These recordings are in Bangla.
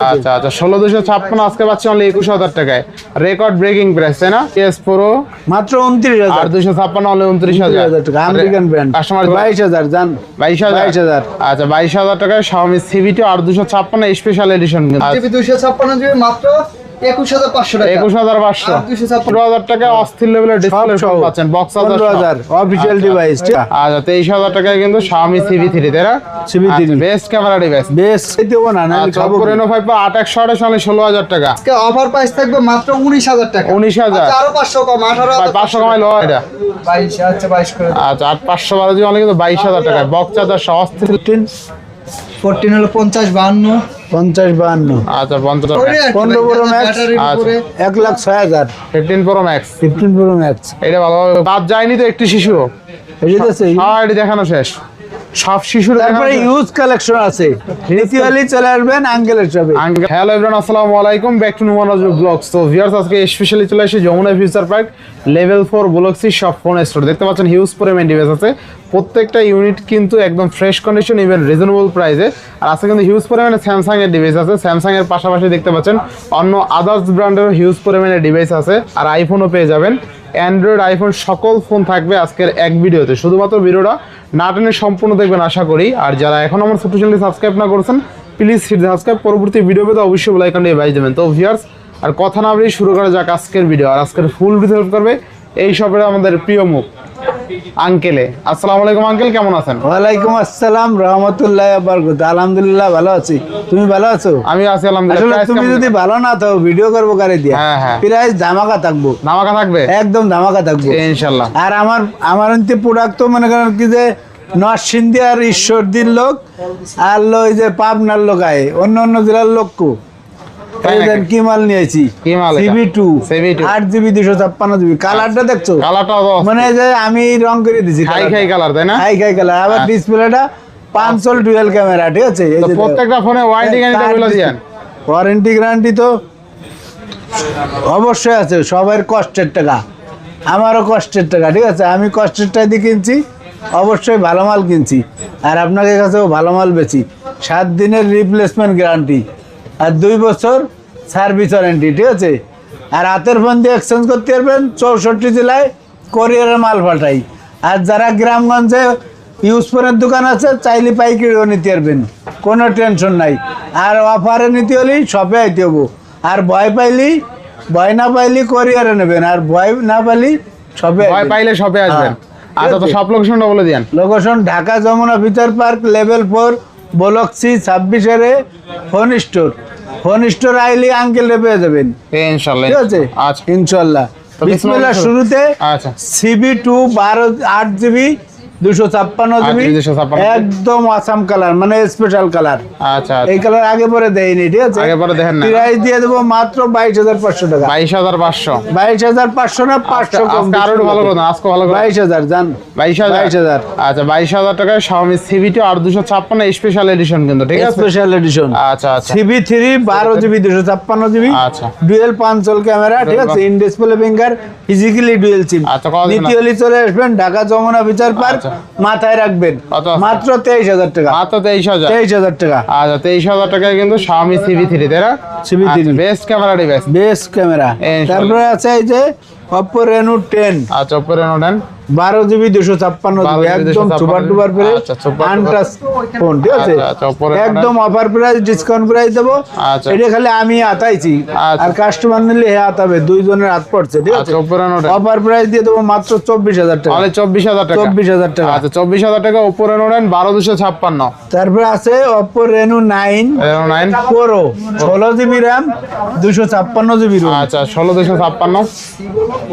আচ্ছা আচ্ছা ষোলো দুশো ছাপ্পান্ন আজকে পাচ্ছি অনলি একুশ হাজার টাকায়। রেকর্ড ব্রেকিং প্রাইস তাই না? এস প্রো মাত্র উনত্রিশ আর হাজার দুশো ছাপ্পান্ন অনলি উনত্রিশ হাজার। টাকা আমেরিকান ব্র্যান্ড কাস্টমার বাইশ হাজার জান। বাইশ হাজার? বাইশ হাজার। আচ্ছা বাইশ হাজার টাকায় শাওমি সিভিটি আর দুশো ছাপ্পান্ন স্পেশাল এডিশন দুশো ছাপ্পান্ন মাত্র একুশ হাজার পাঁচশো টাকা। একুশ হাজার পাঁচশো। পনেরো হাজার টাকা অস্থির লেভেলের ডিসপ্লে পাচ্ছেন বক্স হাজার অফিসিয়াল ডিভাইস আচ্ছা। তেইশ হাজার টাকায় কিন্তু শাওমি সিভি থ্রি তাই না? CV3 বেস্ট ক্যামেরা ডিভাইস বেশ দেবো না না আচ্ছা রেনো ফাইভ আট একশো আঠাশ ষোলো হাজার টাকা। অফার প্রাইস থাকবে মাত্র উনিশ হাজার টাকা। 19,000 আচ্ছা, আরও পাঁচশো কম আঠারো পাঁচশো কমাই লো এটা। বাইশ আচ্ছা বাইশ করে আচ্ছা আট পাঁচশো বারো জি অনেক কিন্তু বাইশ হাজার টাকায়। বক্স চার্জার সহ অস্থির। ফোরটিন হলো পঞ্চাশ বাহান্ন। পঞ্চাশ বাহান্ন। আচ্ছা পঞ্চাশ পনেরো Max। ব্যাটারির আচ্ছা। এক লাখ ছয় হাজার। Fifteen pro max fifteen pro max এটা ভালোভাবে বাদ যায়নি তো একটি শিশু সব দেখানো শেষ। সব শিশুর তারপরে ইউজ কালেকশন আছে। দ্বিতীয়লি চলে আসবেন আঙ্কেলের শপে হ্যালো এভরিওয়ান আসসালামু আলাইকুম। ব্যাক টু নুমান ব্লগস তো ভিউয়ার্স আজকে স্পেশালি চলে আসি Jamuna future park level four block C সব ফোন স্টোর দেখতে পাচ্ছেন হিউজ পরিমাণ ডিভাইস আছে। প্রত্যেকটা ইউনিট কিন্তু একদম ফ্রেশ কন্ডিশন ইভেন রিজনেবল প্রাইসে আর আজকে কিন্তু হিউজ পরিমাণে স্যামসাং এর ডিভাইস আছে। স্যামসাংয়ের পাশাপাশি দেখতে পাচ্ছেন, অন্য আদার্স ব্র্যান্ডেরও হিউজ পরিমাণে ডিভাইস আছে। আর আইফোনও পেয়ে যাবেন। অ্যান্ড্রয়েড আইফোন সকল ফোন থাকবে আজকের এক ভিডিওতে শুধুমাত্র ভিডিওটা না টেনে সম্পূর্ণ দেখবেন, আশা করি। আর যারা এখন আমার ছোট চ্যানেলটি সাবস্ক্রাইব না করেছেন প্লিজ হিট সাবস্ক্রাইব পরবর্তী ভিডিও পেতে অবশ্যই বেল আইকনটি বাজ দেবেন। তো ভিউয়ার্স আর কথা না বলেই শুরু করা যাক আজকের ভিডিও আর আজকের ফুল ভিডিও হেল্প করবে এই সবের আমাদের প্রিয় মুখ আঙ্কেলে। আসসালামু আলাইকুম আঙ্কেল কেমন আছেন? ওয়ালাইকুম আসসালাম রহমতুল্লাহ বরকত আলহামদুলিল্লাহ ভালো আছি। তুমি ভালো আছো? আমি আছি আসলে আলহামদুলিল্লাহ তুমি যদি ভালো না থাকো ভিডিও করব কারে দিয়া। হ্যাঁ, হ্যাঁ। প্রাইস ধামাকা থাকব। নামাকা থাকবে? একদম ধামাকা থাকব। ইনশাল্লাহ আর আমার আমার অন্তে প্রোডাক্ট তো মনে করেন কি যে নরসিংদী আর ঈশ্বরদীর লোক আর লো ওই যে পাবনার লোক আয় অন্য অন্য জেলার লোক কো। কি মাল নিয়েছি? কি মাল এটা? সিবি টু আট জিবি দুশো ছাপ্পান্ন জিবি কালারটা দেখছ? কালারটা মানে যে আমি রং করে দিছি খাই খাই কালার তাই না? খাই কালার আবার আচ্ছা। ডিসপ্লেটা পাঁচশোল ডুয়েল ক্যামেরা ঠিক আছে। প্রত্যেকটা ফোনে ওয়ারেন্টি গ্যারান্টি বলে দিয়েন ওয়ারেন্টি গ্যারান্টি তো অবশ্যই আছে সবার কষ্টের টাকা। আমারও কষ্টের টাকা ঠিক আছে? আমি কষ্টের টাকা দিয়ে কিনছি অবশ্যই ভালো মাল কিনছি। আর আপনাদের কাছেও ভালো মাল বেছি সাত দিনের রিপ্লেসমেন্ট গ্যারান্টি আর দুই বছর সার্ভিস ওয়ারেন্টি ঠিক আছে? আর হাতের ফোন দিয়ে এক্সচেঞ্জ করতে পারবেন চৌষট্টি জেলায় কোরিয়ারের মাল পাঠাই। আর যারা গ্রামগঞ্জে ইউজ ফোনের দোকান আছে চাইলে পাইকারিও নিতে পারবেন কোনো টেনশন নাই। আর অফারে নিতে হলেই শপে আইতে হব। আর ভয় পাইলি ভয় না পাইলি কোরিয়ারে নেবেন আর ভয় না পাইলি শপে ভয় পাইলে সবে আসবেন। হ্যাঁ, আচ্ছা তো সব লোকেশনটা বলে দিয়েন। Location Dhaka Jamuna future park level four block C ছাব্বিশের ফোন স্টোর ফোন স্টোর আইলি আঙ্কেল পেয়ে যাবেন। ইনশাল্লাহ ঠিক আছে? আচ্ছা। ইনশাল্লাহ। বিসমিল্লাহ বিসমিল্লাহ শুরুতে আচ্ছা। সিবি টু বারো আট জিবি দুশো ছাপ্পান্ন আট জিবি GB 256 একদম আসাম কালার মানে স্পেশাল কালার। আচ্ছা এই কালার আগে পরে দেয়নি ঠিক আছে? আগে পরে দেখেন প্রাইস দিয়ে দেবো মাত্র বাইশ হাজার পাঁচশো টাকা। বাইশ হাজার পাঁচশো। বাইশ হাজার পাঁচশো না পাঁচশো আরও ভালো করে আজকে ভালো বাইশ হাজার জান। বাইশ হাজার? বাইশ হাজার। আচ্ছা বাইশ হাজার টাকায় শাওমি সিভিটি আর দুশো ছাপ্পান্ন স্পেশাল এডিশন কিন্তু ঠিক আছে? স্পেশাল এডিশন আচ্ছা আচ্ছা। সিবি থ্রি বারো জিবি দুশো ছাপ্পান্ন জিবি আচ্ছা। ডুয়েল পাঁচল ক্যামেরা ঠিক আছে? In display finger physically dual sim আচ্ছা, চলে আসবেন ঢাকা যমুনা বিচার পার্ক আচ্ছা। মাথায় রাখবেন। মাত্র তেইশ হাজার টাকা। মাত্র তেইশ হাজার? তেইশ হাজার টাকা। আচ্ছা তেইশ হাজার টাকায় কিন্তু স্বামী সিবি থ্রি তাই না? CV3 best camera device best camera তারপরে আছে এই যে অপো রেনু টেন। আচ্ছা নোটেন বারো জিবি দুশো ছাপ্পান্ন জিবি একদম সুপার ডুপার প্রাইস। আচ্ছা, ফোন ঠিক আছে? আচ্ছা, একদম অফার প্রাইস ডিসকাউন্ট প্রাইস দেবো। এটা খালি আমি আতাইছি। আর কাস্টমার নিলে হে আতাবে দুইজনের হাত পড়ছে ঠিক আছে? অফার প্রাইস দিয়ে দেবো মাত্র চব্বিশ হাজার টাকা। তাহলে চব্বিশ হাজার টাকা। চব্বিশ হাজার টাকা। আচ্ছা চব্বিশ হাজার টাকা ওপরে নোটেন বারো দুশো ছাপ্পান্ন। তারপরে আছে Oppo Reno nine nine. Pro ষোলো জিবি র্যাম দুশো ছাপ্পান্ন জিবি আচ্ছা ষোলো দুশো ছাপ্পান্ন।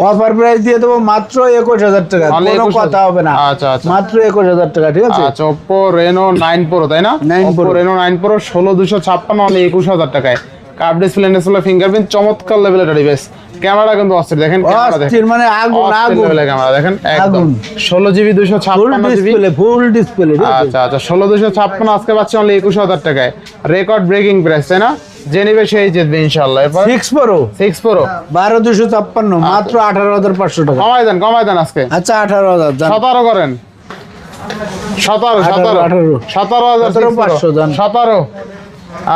অফার প্রাইস দিয়ে দেবো মাত্র একুশ হাজার টাকা। কোনো কথা হবে না। আচ্ছা, আচ্ছা। মাত্র একুশ হাজার টাকা ঠিক আছে? আচ্ছা ওপো রেনো নাইন প্রো তাই না? Nine pro Reno nine pro ষোলো দুশো ছাপ্পান্ন অনলি একুশ হাজার টাকায়। ডিসপ্লে ডিসপ্লে ফিঙ্গারপ্রিন্ট চমৎকার লেভেলের ডিভাইস ক্যামেরা কিন্তু অস্থির দেখেন অস্থির মানে আগুন আগুন। ক্যামেরা দেখেন একদম। আগুন। ষোলো জিবি দুশো ফুল ছাপ্পান্ন জিবি ডিসপ্লে ফুল ডিসপ্লে আচ্ছা আচ্ছা ষোলো দুশো ছাপ্পান্ন আজকে পাচ্ছি অনলি একুশ হাজার টাকায়। রেকর্ড ব্রেকিং প্রাইস তাই না? যে নিবে সেই জিতবে ইনশাল্লাহ এরপর সিক্স প্রো সিক্স প্রো বারো দুশো ছাপ্পান্ন মাত্র আঠারো হাজার পাঁচশো টাকা। কমাই দেন কমাই দেন আজকে। আচ্ছা আঠারো হাজার যান। সতেরো করেন। সতেরো সতেরো। আঠারো। সতেরো হাজার সতেরো পাঁচশো যান। সতেরো।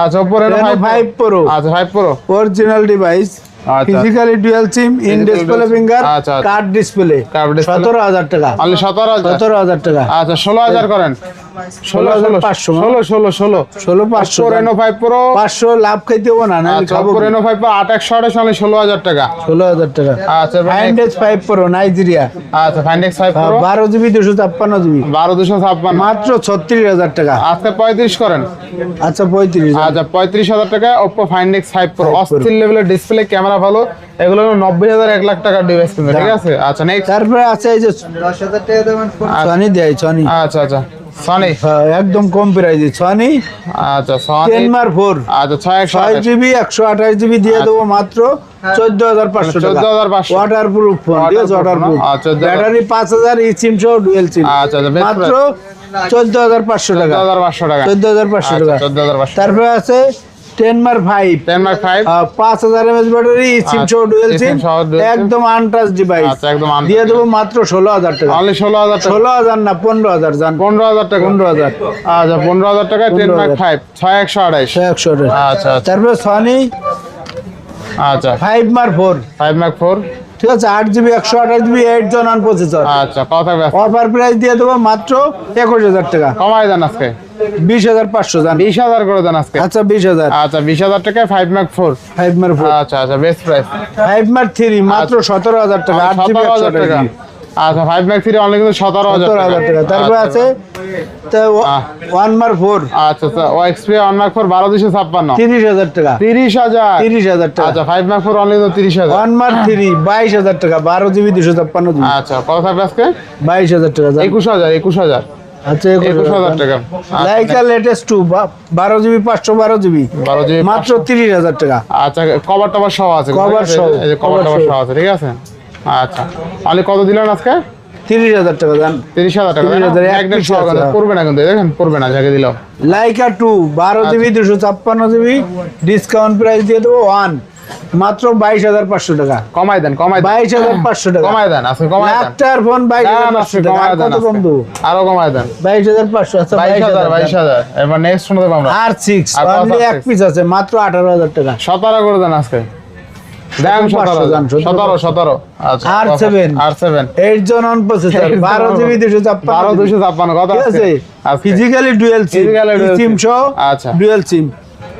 আচ্ছা ওপো রেনো Reno 5 5 Pro আচ্ছা 5 pro original device. Physically dual sim in display finger. Curved display Curved display। সতেরো হাজার টাকা। অনলি 17000 সতেরো হাজার টাকা। আচ্ছা 16000 করেন। 16 16 16 16 16 ষোলো পাঁচশো রেনো 5 প্রো পাঁচশো লাভ খাইতে হব না নাহলে আচ্ছা খাব ওপো রেনো 5 প্রো 8128 অনলি 16000 টাকা। আচ্ছা প্রো নাইজেরিয়া আচ্ছা ফাইন্ডেক্স 5 প্রো বারো জিবি দুশো ছাপ্পান্ন জিবি। 12256 মাত্র ছত্রিশ হাজার টাকা। আজকে 35 করেন। আচ্ছা পঁয়ত্রিশ আচ্ছা পঁয়ত্রিশ হাজার টাকা Oppo Find X five pro 5 Pro। অস্থির লেভেলের ডিসপ্লে ক্যামেরা ভালো এগুলো নব্বই হাজার এক লাখ টাকার ডিভাইস কিন্তু ঠিক আছে? আচ্ছা নেক্সট তারপরে আছে এই যে দশ হাজার টাকা দেবেন সনি দেয় সনি আচ্ছা আচ্ছা। সনি হ্যাঁ, একদম কম প্রাইজে সনি আচ্ছা টেন সনি মার ফোর আচ্ছা ছয় একশো ছয় জিবি একশো আঠাশ জিবি দিয়ে দেবো মাত্র চোদ্দ হাজার পাঁচশো টাকা। 14,500 ওয়াটার প্রুফ ফোন ঠিক আছে? ওয়াটার প্রুফ আচ্ছা, ব্যাটারি পাঁচ হাজার ই সিম সহ ডুয়েল সিম আচ্ছা আচ্ছা মাত্র চোদ্দ হাজার পাঁচশো টাকা। চোদ্দ হাজার পাঁচশো টাকা। চোদ্দ হাজার পাঁচশো আচ্ছা, টাকা। চোদ্দ হাজার পাঁচশো তারপরে আছে টেন মার ফাইভ টেন মার্ক ফাইভ পাঁচ হাজার এমএচ ব্যাটারি সিম সহ ডুয়েল আচ্ছা, সিম সহ dual SIM। একদম আনটাচ ডিভাইস আচ্ছা একদম দিয়ে দেবো মাত্র ষোলো হাজার টাকা। অনলি ষোলো হাজার ষোলো হাজার না পনেরো হাজার জান। পনেরো হাজার টাকা। পনেরো হাজার। আচ্ছা পনেরো হাজার টাকা টেন মার্ক ফাইভ ছয় একশো আড়াইশ। একশো টাকা আচ্ছা আচ্ছা। তারপরে সনি আচ্ছা। Five mark four five mark four ঠিক আছে আট জিবি একশো আঠাশ GB eight gen one processor আচ্ছা আজকে? অফার প্রাইস দিয়ে দেবো মাত্র একুশ হাজার টাকা। কমাই দেন আজকে। বিশ হাজার পাঁচশো জান। বিশ হাজার করে দেন আজকে। আচ্ছা বিশ হাজার। আচ্ছা বিশ হাজার টাকায় five four five mark four আচ্ছা আচ্ছা best price five mark three মাত্র সতেরো হাজার টাকা আট জিবি হাজার টাকা। টাকা আচ্ছা ফাইভ ম্যাক থ্রি অনলি কিন্তু সতেরো হাজার টাকা। তারপরে আছে ওয়ান মার ফোর আচ্ছা আচ্ছা ও এক্সপি ওয়ান ম্যাক ফোর বারো দুশো ছাপ্পান্ন। তিরিশ হাজার টাকা। তিরিশ হাজার। তিরিশ হাজার টাকা। আচ্ছা ফাইভ ফোর অনলি তিরিশ হাজার। ওয়ান থ্রি বাইশ হাজার টাকা বারো জিবি দুশো ছাপ্পান্ন। আচ্ছা কত থাকবে আজকে? বাইশ হাজার টাকা একুশ হাজার একুশ হাজার। আচ্ছা একুশ হাজার টাকা। লাইকা লেটেস্ট টু বারো জিবি পাঁচশো বারো জিবি। বারো জিবি মাত্র তিরিশ হাজার টাকা। আচ্ছা কভার টভার সহ আছে। সহ, কভার টভার সহ। আছে ঠিক আছে? আচ্ছা কত দিলেন আজকে? তিরিশ হাজার টাকা তিরিশ হাজার টাকা 30,000 এক একদম piece সহ আছে। পড়বে না কিন্তু দেখেন পড়বে না যাকে দিলাম লাইকা টু বারো জিবি দুশো ছাপ্পান্ন জিবি ডিসকাউন্ট প্রাইস দিয়ে দেবো ওয়ান মাত্র বাইশ হাজার পাঁচশো টাকা। কমাই দেন কমাই বাইশ হাজার পাঁচশো টাকা। কমাই দেন আজকে কমাই দেন। লাখটার ফোন বাইশ হাজার পাঁচশো টাকা। কত কম আরও কমাই দেন। বাইশ হাজার পাঁচশো আচ্ছা বাইশ হাজার বাইশ হাজার এবার নেক্সট শুনে দেবো আমরা। আর সিক্স অনলি এক পিস আছে মাত্র আঠারো হাজার টাকা। সতেরো করে দেন আজকে। আচ্ছা ফিজিক্যালি ডুয়েল সিম আচ্ছা। সিম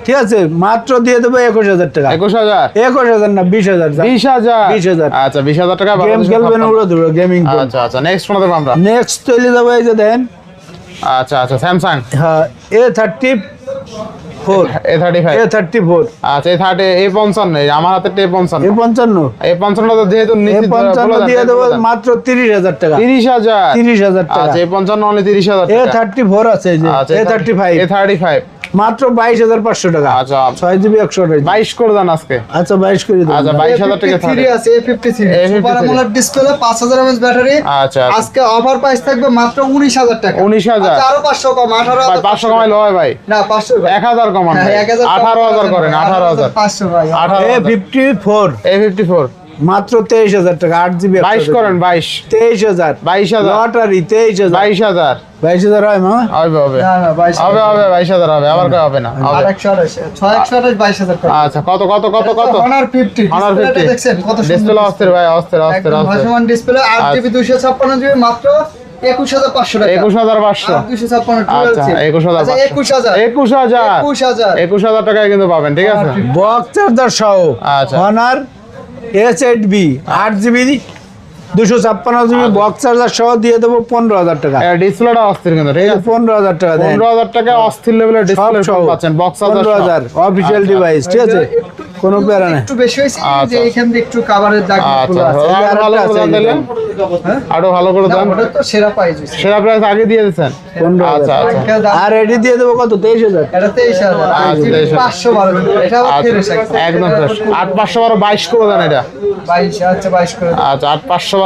ঠিক আছে মাত্র দিয়ে দেবো একুশ হাজার টাকা। একুশ হাজার? একুশ হাজার না বিশ হাজার বিশ হাজার? 20,000 আচ্ছা বিশ হাজার টাকা গেম খেলবেন উড়ো ধরো গেমিং আচ্ছা আচ্ছা নেক্সট শুনে দেবো আমরা? নেক্সট চলে যাব এই যে দেন। আচ্ছা আচ্ছা স্যামসাং হ্যাঁ A thirty four A thirty five A thirty four আচ্ছা এ থার্টি এ পঞ্চান্ন এই আমার হাতে এ পঞ্চান্ন এ পঞ্চান্ন এ পঞ্চান্ন তো যেহেতু পঞ্চান্ন দিয়ে দেবো মাত্র তিরিশ হাজার টাকা। তিরিশ হাজার। তিরিশ হাজার টাকা। আচ্ছা এ পঞ্চান্ন অনলি তিরিশ হাজার এ টাকা। থার্টি ফোর আছে আচ্ছা A thirty five A thirty five মাত্র বাইশ হাজার পাঁচশো টাকা। আচ্ছা। ছয় জিবি একশো আঠাশ বাইশ করে দেন আজকে। আচ্ছা বাইশ করে দেবো আচ্ছা বাইশ হাজার টাকা থ্রি আছে A fifty three A53 super display পাঁচ হাজার এমএস ব্যাটারি। আচ্ছা আজকে অফার প্রাইস থাকবে মাত্র উনিশ হাজার টাকা। 19,000 আচ্ছা, আরও পাঁচশো কম আঠারো ভাই পাঁচশো কমাইলে হয় ভাই। না পাঁচশো এক হাজার কমান হ্যাঁ, এক হাজার আঠারো হাজার করেন করেন আঠারো হাজার। পাঁচশো ভাই। আঠারো A fifty four A fifty four মাত্র তেইশ হাজার টাকা আট জিবি বাইশ করেন বাইশ। তেইশ হাজার। বাইশ হাজার। লটারি তেইশ হাজার। বাইশ হাজার। বাইশ হাজার হয় মামা? হবে হবে। না না বাইশ হবে হবে বাইশ হাজার হবে আবার কয় হবে না? আচ্ছা কত কত কত কত? Honor fifty Honor fifty display অস্থির ভাই অস্থির অস্থির অস্থির। ভাসমান ডিসপ্লে আট আচ্ছা। জিবি দুইশো ছাপ্পান্ন জিবি মাত্র একুশ হাজার পাঁচশো টাকা। একুশ হাজার পাঁচশো। ছাপ্পান্ন আচ্ছা একুশ হাজার আচ্ছা, একুশ হাজার। একুশ হাজার। একুশ হাজার। একুশ হাজার টাকায় কিন্তু পাবেন ঠিক আছে? বক্স চার্জার সহ আচ্ছা। অনার এস এইট বি আট জিবি দুশো ছাপ্পান্ন বক্স চার্জার সহ দিয়ে দেবো পনেরো হাজার টাকা। অস্থির পনেরো হাজার টাকা হ্যাঁ। অস্থির লেভেলের হাজার অফিসিয়াল আরও ভালো করে দাম ওটা তো আর এডি দিয়ে দেব কত? 23000 এটা 23000 512 এটা ফ্রেশ একদম ফ্রেশ। 8512 আচ্ছা 22 করে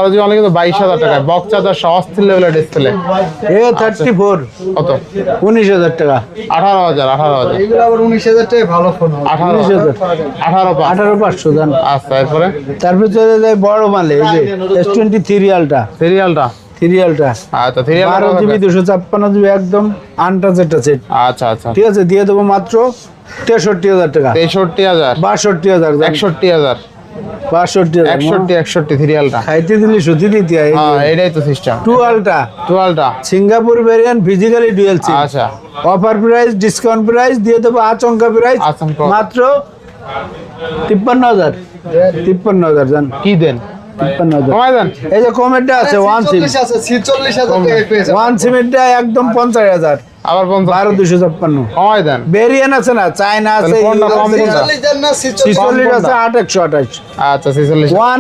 বাইশ হাজার টাকায়। বক্স চার্জার সহ অস্থির লেভেলের ডিসপ্লে এ থার্টি ফোর। কত? উনিশ হাজার টাকা। আঠারো হাজার আঠারো হাজার। উনিশ হাজার আঠারো আঠারো পাঁচশো। দান আচ্ছা তারপরে বড় মালে এই যে এস টোয়েন্টি সিরিয়ালটা সিরিয়ালটা সিরিয়ালটা জিবি দুশো ছাপ্পান্ন জিবি একদম আনটাচ একটা আচ্ছা আচ্ছা। ঠিক আছে দিয়ে দেবো মাত্র তেষট্টি হাজার টাকা। তেষট্টি হাজার। বাষট্টি হাজার একষট্টি হাজার। বাষট্টি একষট্টি একষট্টি খাইতে দিলি দিতে হয় হ্যাঁ এটাই তো সিস্টেম টুয়েলটা টুয়েলটা Singapore variant physically dual sim আচ্ছা। অফার প্রাইস ডিসকাউন্ট প্রাইস দিয়ে দেবো আচমকা প্রাইস আচমকা। মাত্র তিপ্পান্ন হাজার। তিপ্পান্ন হাজার জান। কি দেন? এই যে কমেন্টটা আছে ওয়ান সিম C40 আছে ছিচল্লিশ হাজার টাকায় পেয়ে যাবেন। ওয়ান সিমেন্টটা একদম পঞ্চাশ হাজার। আবার পঞ্চাশ বারো দুশো ছাপ্পান্ন। কমাই দেন। ভেরিয়েন্ট আছে না চায়না আছে কোনটা কম দেন আচ্ছা ওয়ান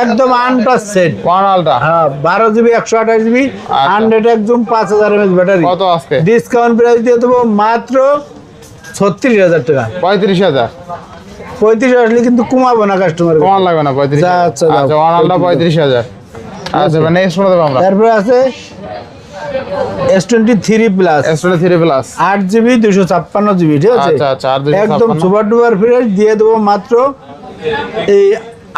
একদম আনটাচ সেট ওয়ান আলটা হ্যাঁ বারো জিবি একশো আঠাশ জিবি হান্ড্রেড একদম পাঁচ হাজার ব্যাটারি। কত আজকে? ডিসকাউন্ট প্রাইস দিয়ে দেবো মাত্র ছত্রিশ হাজার টাকা। পঁয়ত্রিশ হাজার। পঁয়ত্রিশ আসলে কিন্তু কমাবো না কাস্টমার কমান লাগবে না পঁয়ত্রিশ হাজার। আচ্ছা। আচ্ছা ওয়ান আলটা পঁয়ত্রিশ হাজার। আচ্ছা নেক্সট দেবো আমরা। তারপরে আছে S twenty three plus S twenty three plus আট জিবি দুশো ছাপ্পান্ন জিবি ঠিক আছে? আচ্ছা, আচ্ছা, 256 একদম সুপার ডুপার ফ্রেশ দিয়ে দেবো মাত্র এই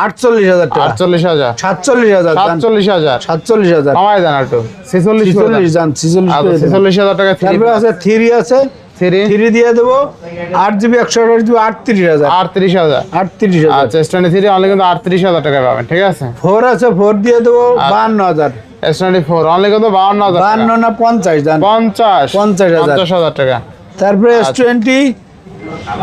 আটচল্লিশ হাজার টাকা। আটচল্লিশ হাজার। সাতচল্লিশ হাজার। সাতচল্লিশ হাজার। সাতচল্লিশ হাজার। কমাই দেন একটু ছেচল্লিশ ছিচল্লিশ যান ছিচল্লিশ দেন। ছেচল্লিশ হাজার টাকা তারপরে আছে থ্রি আছে। থ্রি? দিয়ে দেবো। আট জিবি একশো আঠাশ জিবি আটত্রিশ হাজার। আটত্রিশ হাজার। আটত্রিশ হাজার। আচ্ছা থ্রি অনলি কিন্তু আটত্রিশ হাজার টাকা পাবেন ঠিক আছে? ফোর আছে ফোর দিয়ে দেবো বাহান্ন হাজার। এস টোয়েন্টি ফোর অনলি কিন্তু বাহান্ন হাজার বাহান্ন না পঞ্চাশ পঞ্চাশ পঞ্চাশ হাজার। পঞ্চাশ হাজার টাকা। তারপরে এস টোয়েন্টি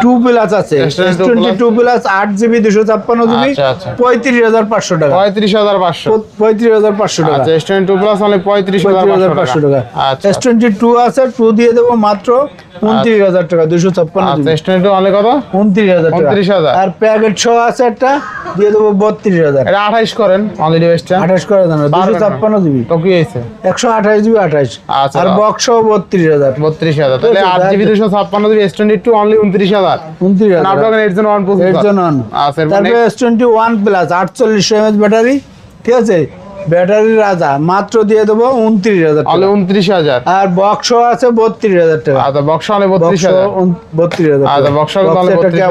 টু প্লাস আছে। টোয়েন্টি টু প্লাস আট জিবি দুশো ছাপ্পান্ন জিবি আচ্ছা, আচ্ছা। পঁয়ত্রিশ হাজার পাঁচশো টাকা। পঁয়ত্রিশ হাজার পাঁচশো। পঁয়ত্রিশ হাজার পাঁচশো টাকা। আচ্ছা S twenty two plus only পঁয়ত্রিশ হাজার হাজার পাঁচশো টাকা। আচ্ছা। এস টোয়েন্টি টু আছে টু দিয়ে দেবো মাত্র উনত্রিশ হাজার টাকা দুশো ছাপ্পান্ন আচ্ছা এস টোয়েন্টি অনলি কত? উনত্রিশ হাজার টাকা। 29,000 আর প্যাকেট সহ আছে একটা দিয়ে দেবো বত্রিশ হাজার। এটা আঠাইশ করেন অনলি ডিভাইসটা আঠাশ করে দেন দুশো ছাপ্পান্ন জিবি। তো কি হয়েছে? একশো আঠাশ জিবি আঠাশ আচ্ছা, আর। বক্স বত্রিশ হাজার। বত্রিশ হাজার। তাহলে আট জিবি আচ্ছা। দুশো ছাপ্পান্ন GB S twenty two only উনত্রিশ হাজার। উনত্রিশ হাজার। আপনার এইট এর জন্য on। আচ্ছা এরপর তারপরে এস টোয়েন্টি ওয়ান প্লাস আটচল্লিশ এমএচ ব্যাটারি ঠিক আছে? ব্যাটারি রাজা মাত্র দিয়ে দেবো উনত্রিশ হাজার অনলি উনত্রিশ হাজার। আর বক্স আছে বত্রিশ হাজার টাকা। আচ্ছা বক্স অনলি বত্রিশ হাজার। বত্রিশ হাজার আচ্ছা বক্স বক্সে ঠিক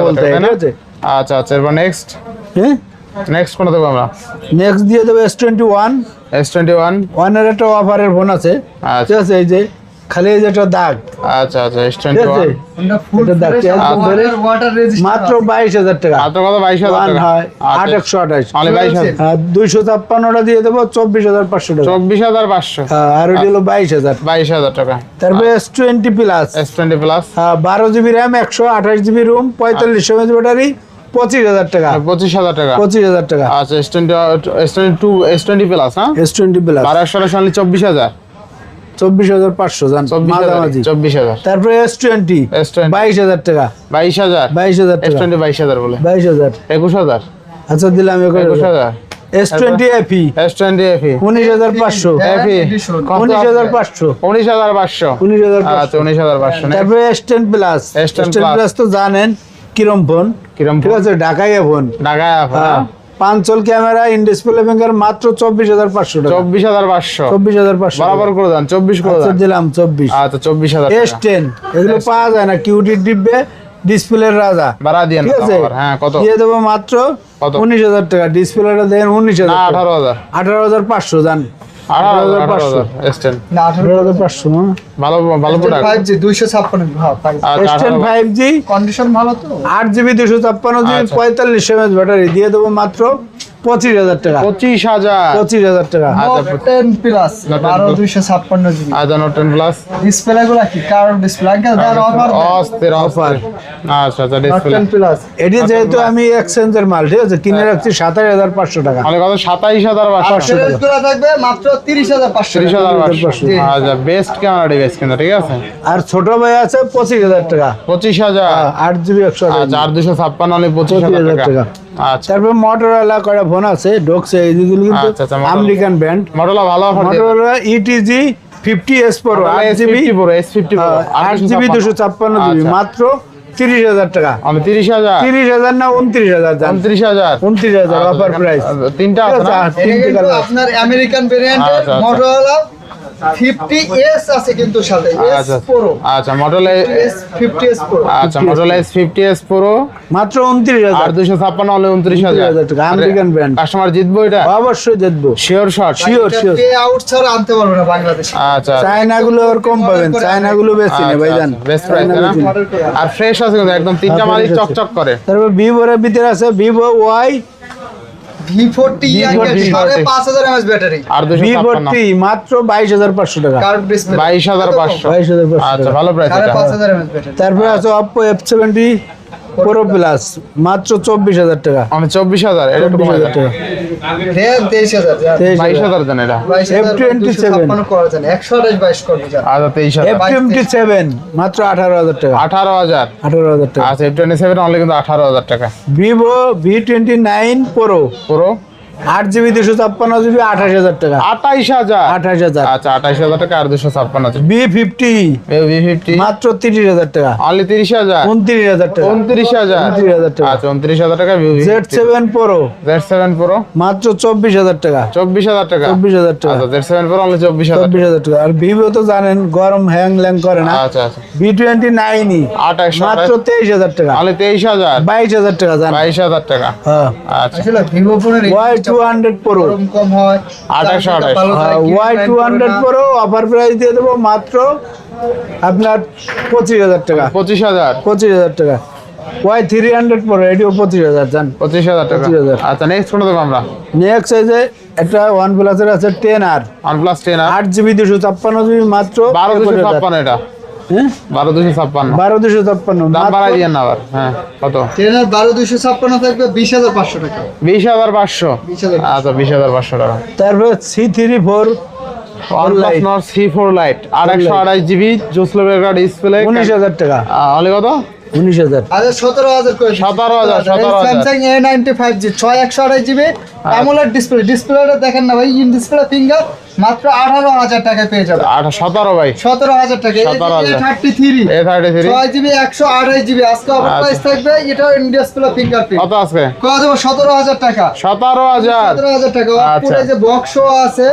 আছে? আচ্ছা আচ্ছা নেক্সট হ্যাঁ? নেক্সট কোনটা দেবো আমরা? নেক্সট দিয়ে দেবো S twenty one S twenty one ওয়ানের একটা অফারের ফোন আছে। আচ্ছা। ঠিক আছে এই যে খালি এই যে একটা দাগ। আচ্ছা আচ্ছা রেজিস্টার মাত্র বাইশ হাজার টাকা। মাত্র কত? বাইশ হাজার হয়। আট আচ্ছা একশো আঠাশ। অনলি বাইশ হাজার। আর দুইশো ছাপ্পান্নটা দিয়ে দেবো চব্বিশ হাজার পাঁচশো টাকা। চব্বিশ হাজার পাঁচশো। হ্যাঁ, আর ওইটা হলো বাইশ হাজার। বাইশ হাজার টাকা। তারপরে S twenty plus S twenty plus বারো জিবি র্যাম একশো আঠাশ জিবি রুম পঁয়তাল্লিশ এমএচ ব্যাটারি পঁচিশ হাজার টাকা। পঁচিশ হাজার টাকা। পঁচিশ হাজার টাকা। আচ্ছা S twenty S twenty two S twenty plus হ্যাঁ? এস টোয়েন্টি প্লাস বারো একশো চব্বিশ হাজার। চব্বিশ হাজার পাঁচশো জান মাঝামাঝি। চব্বিশ হাজার। তারপরে এস টোয়েন্টি S20 বাইশ হাজার টাকা। বাইশ হাজার। বাইশ হাজার এস টোয়েন্টি বাইশ হাজার বলে। বাইশ হাজার। একুশ হাজার। আচ্ছা দিলাম একুশ হাজার। S twenty FE S twenty FE উনিশ হাজার পাঁচশো। এফি উনিশ হাজার পাঁচশো। উনিশ হাজার পাঁচশো। উনিশ হাজার আচ্ছা উনিশ হাজার পাঁচশো। তারপরে S ten plus S ten plus তো জানেন কিরম ফোন? কিরম ঠিক আছে ঢাকাইয়া ফোন। ঢাকায় হ্যাঁ। পাঁচল ক্যামেরা ইন ডিসপ্লে ব্যাংকের মাত্র চব্বিশ হাজার পাঁচশো টাকা। চব্বিশ হাজার পাঁচশো। চব্বিশ হাজার পাঁচশো বরাবর করে দেন চব্বিশ করে আচ্ছা দেন। দিলাম চব্বিশ। আচ্ছা চব্বিশ হাজার এস টেন এগুলো পাওয়া যায় না কিউটি ডিব্বে ডিসপ্লের রাজা। বাড়া দিয়ে ঠিক আছে? হ্যাঁ কত? দিয়ে দেবো মাত্র উনিশ হাজার টাকা। ডিসপ্লেটা দেন উনিশ হাজার আঠারো হাজার। আঠারো হাজার পাঁচশো যান হ্যাঁ আট জিবি দুশো ছাপ্পান্ন জিবি আচ্ছা। পঁয়তাল্লিশ ব্যাটারি। দিয়ে দেবো মাত্র পঁচিশ হাজার টাকা। পঁচিশ হাজার। পঁচিশ হাজার টাকা। আচ্ছা, টেন প্লাস বারো দুইশো ছাপ্পান্ন জিবি আচ্ছা টেন প্লাস ডিসপ্লে গুলা কি? কার ডিসপ্লে অফার অস্থির অফার আচ্ছা আচ্ছা ডিসপ্লে প্লাস এটি যেহেতু আমি এক্সচেঞ্জের মাল ঠিক আছে? কিনে রাখছি সাতাশ হাজার পাঁচশো টাকা। মানে কত? সাতাইশ হাজার পাঁচশো গুলা থাকবে মাত্র তিরিশ হাজার পাঁচশো তিরিশ হাজার পাঁচশো। আচ্ছা বেস্ট ক্যামেরা কিন্তু ঠিক আছে? আর ছোট ভাই আছে পঁচিশ হাজার টাকা। পঁচিশ হাজার। আট জিবি একশো আচ্ছা আর দুশো ছাপ্পান্ন হলে পঁচিশ হাজার 25,000 টাকা। আচ্ছা তারপর মোটরওয়ালা কয়টা ফোন আছে? ঢোকছে এইগুলো কিন্তু আচ্ছা, আচ্ছা। আমেরিকান ব্র্যান্ড মডেল ভালো মোটরওয়ালা ইটিজি ফিফটি এস প্রো আট জিবি এস ফিফটি আট জিবি দুশো ছাপ্পান্ন জিবি আচ্ছা। মাত্র তিরিশ হাজার টাকা। আমি তিরিশ হাজার। তিরিশ হাজার না উনত্রিশ হাজার উনত্রিশ হাজার। উনত্রিশ হাজার আচ্ছা, অফার প্রাইস আচ্ছা, তিনটা আছে না? তিনটে আপনার আমেরিকান ভেরিয়েন্টের আচ্ছা, আচ্ছা। মোটরওয়ালা আছে কিন্তু সাথে আচ্ছা। আচ্ছা মডেল আচ্ছা মডেল মাত্র আর হাজার। দুশো ছাপ্পান্ন হলে 29,000 টাকা, American brand। কাস্টমার জিতবো এটা? অবশ্যই দেখব sure shot sure sure pay out ছাড়া আনতে পারবে না বাংলাদেশে। আচ্ছা চায়না গুলো আর কম পাবেন। চায়না গুলো বেশি নেই ভাইজান। বেস্ট প্রাইস না? আর ফ্রেশ আছে কিন্তু একদম তিনটা হ্যাঁ, মালিক চকচক করে। তারপর ভিভোর ভিতরে আছে ভিভো ওয়াই V40 সাড়ে পাঁচ হাজার এমএস ব্যাটারি। আর দুশো ভি ছাপ্পান্ন ফোরটি মাত্র বাইশ হাজার পাঁচশো টাকা। কার্ভ ডিসপ্লে বাইশ হাজার পাঁচশো। বাইশ হাজার পাঁচশো আচ্ছা টাকা। ভালো প্রাইস এটা এমএস ব্যাটারি। তারপরে আছে এফ সেভেন্টি প্রো প্লাস মাত্র চব্বিশ হাজার টাকা। মানে চব্বিশ হাজার চব্বিশ হাজার টাকা। তেইশ হাজার বাইশ হাজার হাজার এটা। বাইশ হাজার F27 দুশো ছাপ্পান্ন করা যায় একশো আঠাশ বাইশ করবে আচ্ছা তেইশ হাজার। টোয়েন্টি সেভেন মাত্র আঠারো হাজার টাকা। আঠারো হাজার। আঠারো হাজার টাকা। আচ্ছা এফ টোয়েন্টি সেভেন অনলি কিন্তু আঠারো হাজার টাকা। Vivo V twenty nine pro পুরো আট জিবি দুশো ছাপ্পান্ন জিবি আঠাশ হাজার টাকা আঠাইশ হাজার আঠাশ হাজার আচ্ছা আঠাইশ হাজার টাকা আর দুশো ছাপ্পান্ন বি ফিফটি ভি ফিফটি মাত্র তিরিশ হাজার টাকা অনলি তিরিশ হাজার উনত্রিশ হাজার টাকা উনত্রিশ হাজার 29,000 টাকা। আচ্ছা উনত্রিশ হাজার টাকা Vivo Z seven pro Z seven pro মাত্র চব্বিশ হাজার টাকা চব্বিশ হাজার টাকা চব্বিশ হাজার টাকা আচ্ছা জেড সেভেন প্রো অনলি চব্বিশ হাজার চব্বিশ হাজার টাকা আর ভিভো তো জানেন গরম হ্যাং ল্যাং করে না আচ্ছা আচ্ছা বি টোয়েন্টি নাইনই আঠাইশ মাত্র তেইশ হাজার টাকা অনলি তেইশ হাজার বাইশ হাজার টাকা বাইশ হাজার টাকা হ্যাঁ আচ্ছা ভিভো ফোনের ওয়াই টু হান্ড্রেড প্রো গরম কম হয় অফার প্রাইস দিয়ে দেবো মাত্র আপনার হাজার টাকা। পঁচিশ হাজার। পঁচিশ হাজার টাকা। ওয়াই থ্রি হান্ড্রেড প্রো এটিও পঁচিশ হাজার জান? পঁচিশ হাজার টাকা। আচ্ছা নেক্সট কোনটা দেবো আমরা? নেক্সট এই যে একটা ওয়ান প্লাসের আছে ten R one plus ten R আট জিবি দুশো ছাপ্পান্ন জিবি মাত্র বারো দুশো 21,000 ছাপ্পান্ন এটা। হ্যাঁ বারো দুশো ছাপ্পান্ন। বারো দুশো ছাপ্পান্ন। দাম বাড়াই দিয়ে না আবার হ্যাঁ কত? ট্রেনের বারো দুশো ছাপ্পান্ন থাকবে বিশ হাজার পাঁচশো টাকা। বিশ হাজার পাঁচশো? আচ্ছা বিশ হাজার পাঁচশো টাকা। তারপরে C three four C four lite আর একশো আড়াইশ জিবি ডিসপ্লে উনিশ হাজার টাকা। অলে কত? উনিশ হাজার। আচ্ছা সতেরো হাজার 17,000, 17,000 Samsung A ninety five G ছয় একশো আড়াই জিবি অ্যামোলেড ডিসপ্লে ডিসপ্লেটা দেখেন না ভাই ইন ডিসপ্লে ফিঙ্গার মাত্র আঠারো হাজার টাকায় পেয়ে যাবে। সতেরো ভাই। সতেরো হাজার টাকা থার্টি থ্রি থার্টি থ্রি ছয় জিবি একশো আড়াই জিবি আজকে অফার আচ্ছা। প্রাইস থাকবে এটাও ইন ডিসপ্লে ফিঙ্গার প্রিন্ট কত আজকে? কত দেবো সতেরো হাজার টাকা। সতেরো হাজার। সতেরো হাজার টাকা। আচ্ছা। পুরো যে বক্স আছে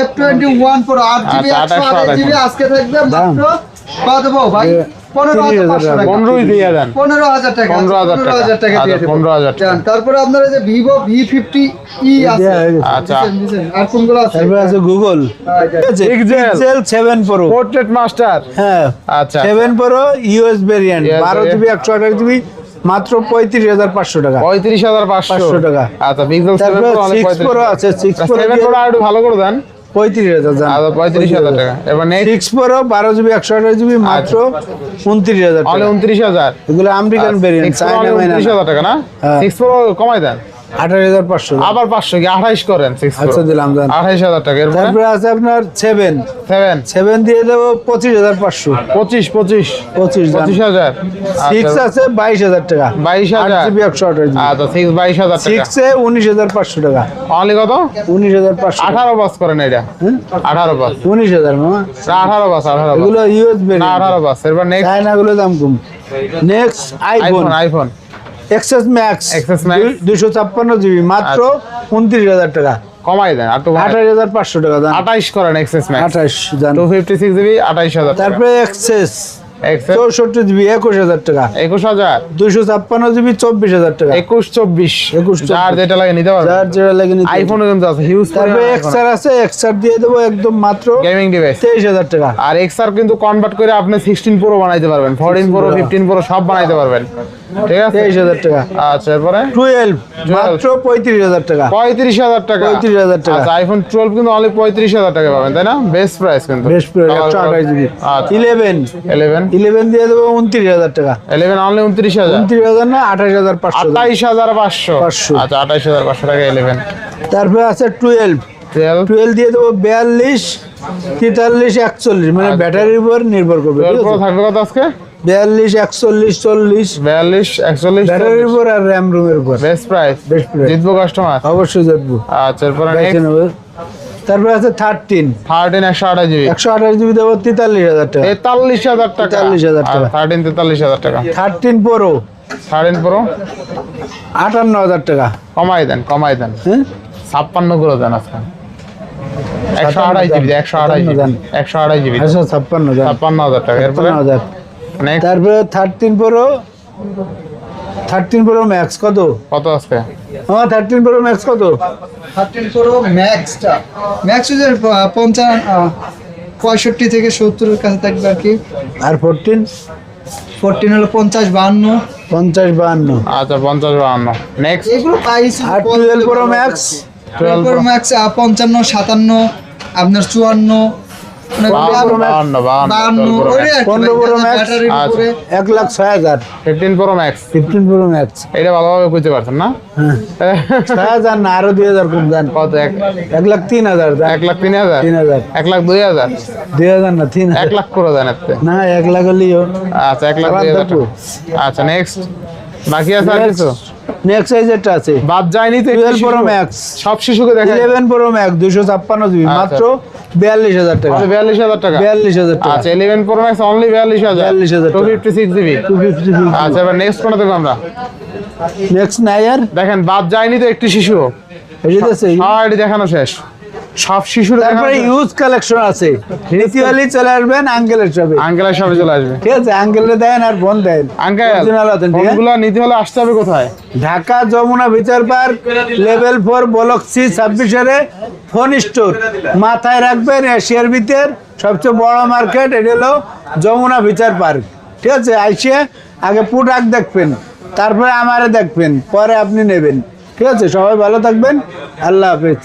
এফ টোয়েন্টি ওয়ান প্রো আট জিবি আচ্ছা, একশো আড়াই জিবি আজকে থাকবে মাত্র। কত ভাই? পনেরো হাজার টাকা। পনেরোই দিয়ে দেন। পনেরো হাজার টাকা পনেরো হাজার টাকা। হাজার টাকা দিয়ে আচ্ছা, দেবো। পনেরো হাজার টাকা। যান, তারপরে আপনারা যে ভিভো ভি ফিফটি ই আছে। দেয়া গেছে। আচ্ছা। দিছেন, দিছেন। আর কোনগুলো আছে? আছে গুগল হ্যাঁ, সেভেন প্রো পোর্ট্রেট মাস্টার হ্যাঁ। আচ্ছা। সেভেন প্রো ইউএস ভেরিয়েন্ট বারো। জিবি একশো আঠাশ জিবি মাত্র পঁয়ত্রিশ হাজার পাঁচশো টাকা। পঁয়ত্রিশ হাজার পাঁচশো। টাকা। আচ্ছা পিক্সেল সেভেন প্রো আছে সিক্স প্রো ভালো করে দেন। পঁয়ত্রিশ হাজার আচ্ছা পঁয়ত্রিশ হাজার টাকা। এবার সিক্স প্রো বারো জিবি একশো আঠাশ জিবি মাত্র উনত্রিশ হাজার উনত্রিশ হাজার। এগুলো আমেরিকান ভেরিয়েন্ট উনত্রিশ হাজার টাকা না? হ্যাঁ। সিক্স প্রো কমাই দেন। আঠাশ হাজার পাঁচশো। আবার পাঁচশো কি? আঠাইশ করেন সিক্স আচ্ছা দিলাম আঠাইশ হাজার টাকা। তারপরে আছে আপনার সেভেন সেভেন সেভেন দিয়ে দেবো পঁচিশ হাজার পাঁচশো। পঁচিশ পঁচিশ। পঁচিশ হাজার। সিক্স আছে বাইশ হাজার টাকা। বাইশ হাজার। জিবি একশো আঠাশ আচ্ছা সিক্স বাইশ হাজার সিক্সে উনিশ হাজার পাঁচশো টাকা। অনলি কত? উনিশ হাজার পাঁচশো। আঠারো বাস করেন এটা? আঠারো বাস। উনিশ হাজার মামা। আঠারো বাস আঠারো এগুলো ইউএস আঠারো বাস। এরপর নেক্সট দাম কম। Next iPhone iPhone XS Max XS Max দুশো ছাপ্পান্ন জিবি মাত্র উনত্রিশ হাজার টাকা। কমাই দেন আঠাশ হাজার পাঁচশো টাকা দেন আঠাইশ করেন এক্সেস ম্যাক্স জান। টু ফিফটি সিক্স জিবি আঠাইশ হাজার তারপরে এক্সেস এক্সেস চৌষট্টি জিবি একুশ হাজার টাকা। একুশ হাজার? দুশো ছাপ্পান্ন জিবি চব্বিশ হাজার টাকা। একুশ চব্বিশ। 21, যার যেটা লাগে নিতে পারবেন যার যেটা লাগে নিতে হবে। কিন্তু আছে হিউজ তারপরে এক্সআর আছে এক্সআর দিয়ে দেবো একদম মাত্র গেমিং ডিভাইস তেইশ হাজার টাকা। আর এক্সআর কিন্তু কনভার্ট করে আপনি সিক্সটিন প্রো বানাইতে পারবেন ফোরটিন প্রো। ফিফটিন প্রো সব বানাইতে পারবেন। ঠিক আছে? তেইশ হাজার টাকা। আচ্ছা এরপরে? টুয়েলভ মাত্র পঁয়ত্রিশ হাজার টাকা। পঁয়ত্রিশ হাজার টাকা। 35,000 টাকা। আচ্ছা আইফোন টুয়েলভ কিন্তু অনলি পঁয়ত্রিশ হাজার টাকা পাবেন তাই না? বেস্ট প্রাইস কিন্তু। বেস্ট একশো আঠাশ জিবি। আচ্ছা। ইলেভেন ইলেভেন ইলেভেন দিয়ে দেবো উনত্রিশ হাজার টাকা। ইলেভেন অনলি উনত্রিশ হাজার। উনত্রিশ হাজার না আঠাশ হাজার পাঁচশো। টাকা। আঠাইশ হাজার পাঁচশো। 500 আচ্ছা আঠাইশ হাজার পাঁচশো টাকা ইলেভেন তারপরে আছে টুয়েলভ টুয়েলভ দিয়ে দেবো বিয়াল্লিশ তেতাল্লিশ একচল্লিশ। মানে আচ্ছা। ব্যাটারির উপর নির্ভর করবে থাকবে কত আজকে? বিয়াল্লিশ একচল্লিশ চল্লিশ। বিয়াল্লিশ একচল্লিশ ব্যাটারির উপর আর র্যাম রুমের উপর। Best price Best price। জিতবো কাস্টমার অবশ্যই দেখব আচ্ছা এরপরে তারপরে আছে থার্টিন থার্টিন একশো আঠাশ জিবি একশো আঠাশ জিবি দেবো তেতাল্লিশ হাজার টাকা। তেতাল্লিশ হাজার টাকা। 43,000 টাকা। থার্টিন তেতাল্লিশ হাজার টাকা। থার্টিন প্রো থার্টিন প্রো আটান্ন হাজার টাকা। কমাই দেন কমাই দেন। হ্যাঁ? ছাপ্পান্ন করে দেন আজকে। একশো আড়াই জিবি একশো আড়াই জিবি একশো আড়াই জিবি একশো ছাপ্পান্ন যান ছাপ্পান্ন হাজার টাকা। এরপরে? হাজার। তারপরে thirteen pro thirteen pro max কত? কত আজকে? আমার থার্টিন প্রো ম্যাক্স কত? থার্টিন প্রো ম্যাক্সটা ম্যাক্স যে পঞ্চান্ন পঁয়ষট্টি থেকে সত্তরের কাছে থাকবে আর কি। আর ফোরটিন ফোরটিন হলো পঞ্চাশ বাহান্ন। পঞ্চাশ বাহান্ন। আচ্ছা পঞ্চাশ বাহান্ন। নেক্সট এগুলো পাইছি আর twelve pro max twelve pro max পঞ্চান্ন সাতান্ন আপনার চুয়ান্ন এক লাখ ছয় হাজার। Fifteen pro max. Fifteen pro max. এটা ভালোভাবে বুঝতে পারছেন না? হ্যাঁ। ছয় হাজার না আরও দুই হাজার কম যান কত এক এক লাখ তিন হাজার এক লাখ তিন হাজার? তিন হাজার। এক লাখ দুই হাজার? দুই হাজার না তিন এক লাখ করে দেন না এক লাখ হলেও আচ্ছা এক লাখ দুই হাজার। আচ্ছা নেক্সট বাকি আছে আর কিছু? নেক্সট সাইজেরটা আছে। বাদ যায়নি তো একটি টুয়েলভ প্রো ম্যাক্স সব শিশুকে দেখা ইলেভেন প্রো ম্যাক্স দুশো ছাপ্পান্ন জিবি আচ্ছা। মাত্র বিয়াল্লিশ হাজার টাকা। বিয়াল্লিশ হাজার টাকা? বিয়াল্লিশ হাজার টাকা। আচ্ছা ইলেভেন প্রো ম্যাক্স অনলি বিয়াল্লিশ হাজার। 42,000 টু টাকা। Fifty six GB. Two fifty আচ্ছা এবার নেক্সট কোনটা দেখব আমরা? নেক্সট নাইয়ার দেখেন বাদ যায়নি তো একটি শিশু। আছে সবাই দেখানো শেষ। সব শিশুর তারপরে ইউজ কালেকশন আছে। দ্বিতীয়লি চলে আসবেন আঙ্কেলের সবে আঙ্কেলের সবে চলে আসবে। ঠিক আছে আঙ্কেলে দেন আর বোন দেন। আঙ্কেল authentic, হ্যাঁ? ফোনগুলো নিতে হলে আসতে হবে কোথায়? ঢাকা যমুনা বিচার park level four block C ছাব্বিশের ফোন স্টোর মাথায় রাখবেন এশিয়ার ভিতর সবচেয়ে বড় মার্কেট এটা হলো যমুনা বিচার পার্ক। ঠিক আছে আইসে আগে প্রোডাক্ট দেখবেন তারপরে আমারে দেখবেন পরে আপনি নেবেন। ঠিক আছে সবাই ভালো থাকবেন আল্লাহ হাফেজ।